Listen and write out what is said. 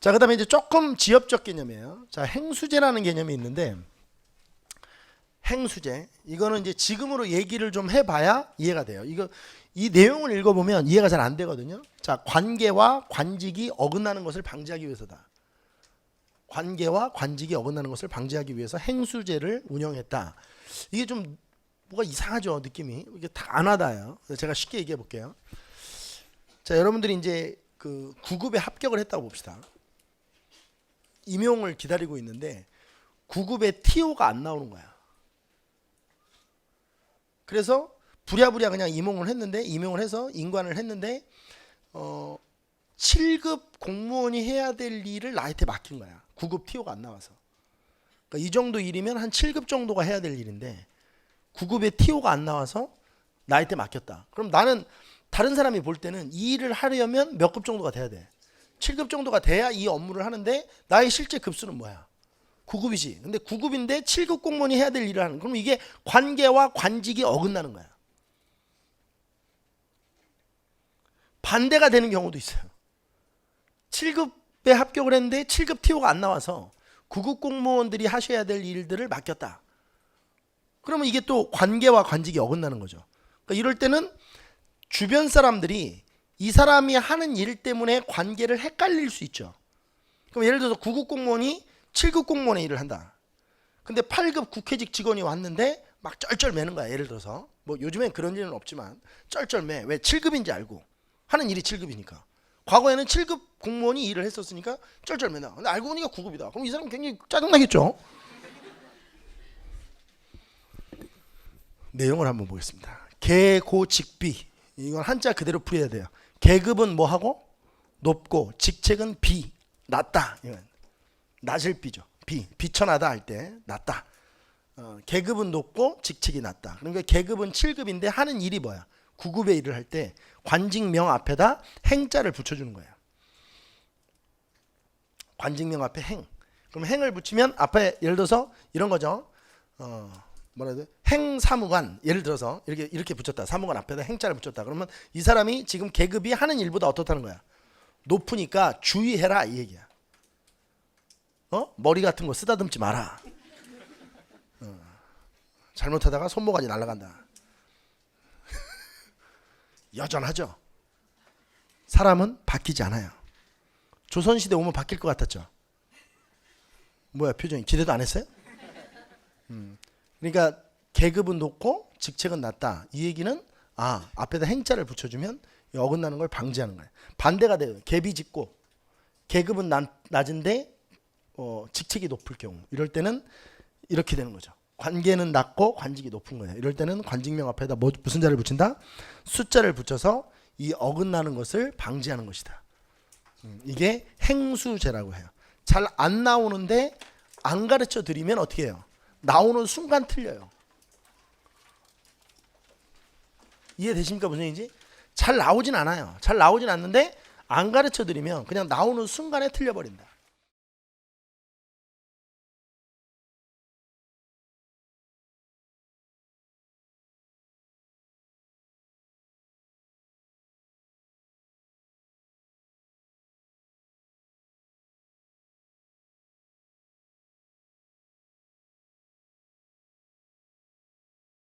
자, 그다음에 이제 조금 지엽적 개념이에요. 자, 행수제라는 개념이 있는데 행수제 이거는 이제 지금으로 얘기를 좀 해봐야 이해가 돼요. 이거 이 내용을 읽어보면 이해가 잘 안 되거든요. 자, 관계와 관직이 어긋나는 것을 방지하기 위해서다. 관계와 관직이 어긋나는 것을 방지하기 위해서 행수제를 운영했다. 이게 좀 뭐가 이상하죠 느낌이 이게 다 안. 그래서 제가 쉽게 얘기해 볼게요. 자, 여러분들이 이제 그 9급에 합격을 했다고 봅시다. 임용을 기다리고 있는데 9급에 TO가 안 나오는 거야. 그래서 부랴부랴 그냥 임용을 했는데 임용을 해서 인관을 했는데 어 7급 공무원이 해야 될 일을 나한테 맡긴 거야. 9급 TO가 안 나와서. 그러니까 이 정도 일이면 한 7급 정도가 해야 될 일인데 9급에 TO가 안 나와서 나한테 맡겼다. 그럼 나는 다른 사람이 볼 때는 이 일을 하려면 몇 급 정도가 돼야 돼? 7급 정도가 돼야 이 업무를 하는데 나의 실제 급수는 뭐야? 9급이지. 근데 9급인데 7급 공무원이 해야 될 일을 하는. 그럼 이게 관계와 관직이 어긋나는 거야. 반대가 되는 경우도 있어요. 7급에 합격을 했는데 7급 TO가 안 나와서 9급 공무원들이 하셔야 될 일들을 맡겼다. 그러면 이게 또 관계와 관직이 어긋나는 거죠. 그러니까 이럴 때는 주변 사람들이 이 사람이 하는 일 때문에 관계를 헷갈릴 수 있죠. 그럼 예를 들어서 9급 공무원이 7급 공무원의 일을 한다. 근데 8급 국회직 직원이 왔는데 막 쩔쩔 매는 거야. 예를 들어서 뭐 요즘엔 그런 일은 없지만 쩔쩔 매. 왜 7급인지 알고 하는 일이 7급이니까. 과거에는 7급 공무원이 일을 했었으니까 쩔쩔 매다. 근데 알고 보니까 9급이다. 그럼 이 사람 굉장히 짜증나겠죠. 내용을 한번 보겠습니다. 계고직비 이건 한자 그대로 풀어야 돼요. 계급은 뭐 하고 높고 직책은 비 낮다. 낮을 비죠. 비 비천하다 할 때 낮다. 어, 계급은 높고 직책이 낮다. 그러니까 계급은 7급인데 하는 일이 뭐야? 9급의 일을 할 때 관직명 앞에다 행자를 붙여주는 거야. 관직명 앞에 행. 그럼 행을 붙이면 앞에 예를 들어서 이런 거죠. 어, 뭐라 해야 돼? 행사무관 예를 들어서 이렇게 이렇게 붙였다. 사무관 앞에다 행자를 붙였다. 그러면 이 사람이 지금 계급이 하는 일보다 어떻다는 거야? 높으니까 주의해라 이 얘기야. 어? 머리 같은 거 쓰다듬지 마라. 어. 잘못하다가 손모가지 날아간다. 여전하죠. 사람은 바뀌지 않아요. 조선시대 오면 바뀔 것 같았죠. 뭐야 표정이 기대도 안 했어요? 음. 그러니까 계급은 높고 직책은 낮다. 이 얘기는 아 앞에다 행자를 붙여주면 이 어긋나는 걸 방지하는 거예요. 반대가 돼요. 갭이 짙고 계급은 낮, 낮은데 어, 직책이 높을 경우 이럴 때는 이렇게 되는 거죠. 관계는 낮고 관직이 높은 거예요. 이럴 때는 관직명 앞에다 뭐, 무슨 자를 붙인다? 숫자를 붙여서 이 어긋나는 것을 방지하는 것이다. 음, 이게 행수제라고 해요. 잘 안 나오는데 안 가르쳐 드리면 어떻게 해요? 나오는 순간 틀려요. 이해되십니까 무슨 얘기인지? 잘 나오진 않아요. 잘 나오진 않는데 안 가르쳐 드리면 그냥 나오는 순간에 틀려 버린다.